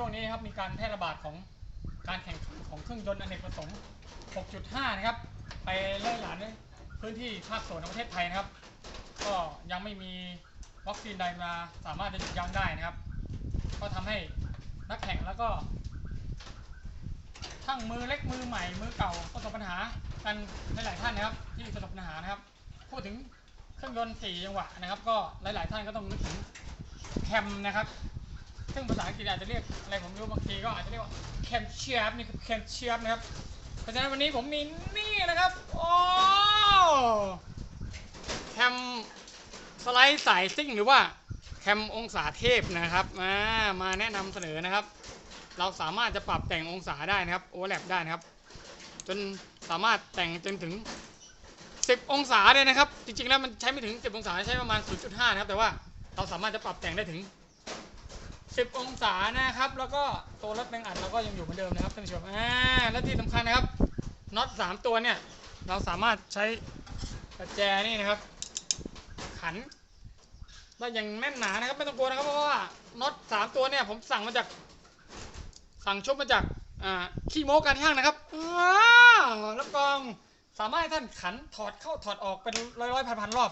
ช่วงนี้ครับมีการแพร่ระบาดของการแข่งขันของเครื่องยนต์อเนกประสงค์ 6.5 นะครับ ไปเล่ยหลานในพื้นที่ภาคส่วนของประเทศไทยนะครับ ก็ยังไม่มีวัคซีนใดมาสามารถจะหยุดยั้งได้นะครับ ก็ทำให้นักแข่งแล้วก็ ทั้งมือเล็กมือใหม่มือเก่าประสบปัญหากันหลายๆท่านนะครับ ที่ประสบปัญหานะครับ พูดถึงเครื่องยนต์4จังหวะนะครับ ก็หลายๆท่านก็ต้องนึกถึงแคมนะครับ ซึ่งภาษาอังกฤษอาจจะเรียกอะไรผมไม่รู้บางทีก็อาจจะเรียกว่าแคมเชียบนี่คือแคมเชียบนะครับ เพราะฉะนั้นวันนี้ผมมีนี่นะครับ โอ้แคมสไลด์สายซิ่งหรือว่าแคมองศาเทพนะครับ มามาแนะนำเสนอนะครับ เราสามารถจะปรับแต่งองศาได้นะครับโอเวอร์แลปได้นะครับ จนสามารถแต่งจนถึง 10 องศาเลยนะครับ จริงๆแล้วมันใช้ไม่ถึง 10 องศาใช้ประมาณ 0.5 นะครับ แต่ว่าเราสามารถจะปรับแต่งได้ถึง 10 องศานะครับ แล้วก็ตัวรถแบงอัดเราก็ยังอยู่เหมือนเดิมนะครับท่านผู้ชมอ่าและที่สำคัญนะครับน็อต3ตัวเนี่ย เราสามารถใช้ประแจนี่นะครับ ขันได้อย่างแน่นหนานะครับไม่ต้องกลัวนะครับเพราะว่าน็อต3ตัวเนี่ยผมสั่งมาจาก สั่งชุบมาจากอ่าขี้โม้การช่างนะครับอ้าวรับรองสามารถให้ท่านขันถอดเข้าถอดออกเป็นร้อยร้อยพันพันๆรอบ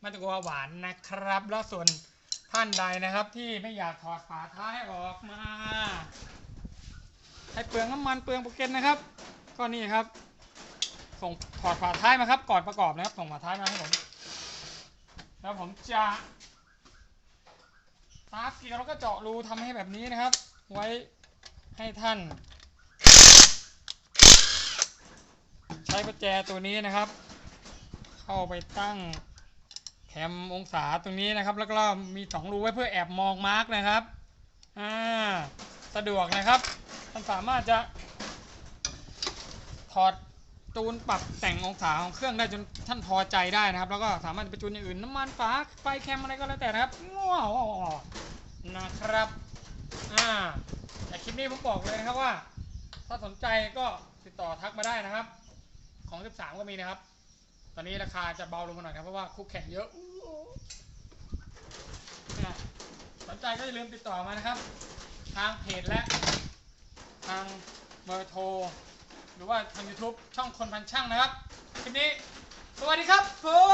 ไม่ต้องกลัวหวานนะครับแล้วส่วน ท่านใดนะครับที่ไม่อยากถอดฝาท้ายออกมาให้เปลืองน้ำมันเปลืองโปรเกนนะครับ ก็นี่ครับ ส่งถอดฝาท้ายมาครับ ก่อนประกอบนะครับ ส่งฝาท้ายมาให้ผม แล้วผมจะตาร์ฟเกียร์แล้วก็เจาะรูทำให้แบบนี้นะครับ ไว้ให้ท่าน ใช้ประแจตัวนี้นะครับ เข้าไปตั้ง แคมองศาตรงนี้นะครับ แล้วก็มีสองรูไว้เพื่อแอบมองมาร์กนะครับอ่าสะดวกนะครับท่านสามารถจะ ถอดจูนปรับแต่งองศาของเครื่องได้จนท่านพอใจได้นะครับ แล้วก็สามารถไปจูนอย่างอื่นน้ำมันฝาไฟแคมอะไรก็แล้วแต่นะครับว้าวนะครับอ่าแต่คลิปนี้ผมบอกเลยนะครับว่า ถ้าสนใจก็ติดต่อทักมาได้นะครับ ของ 13 ก็มีนะครับ ตอนนี้ราคาจะเบาลงมาหน่อยครับเพราะว่าคู่แข่งเยอะอู้หูอะสนใจก็อย่าลืมติดต่อมานะครับ ทางเพจและ ทางเบอร์โทร หรือว่าทาง YouTube ช่องคนพันช่างนะครับ คลิปนี้ สวัสดีครับผม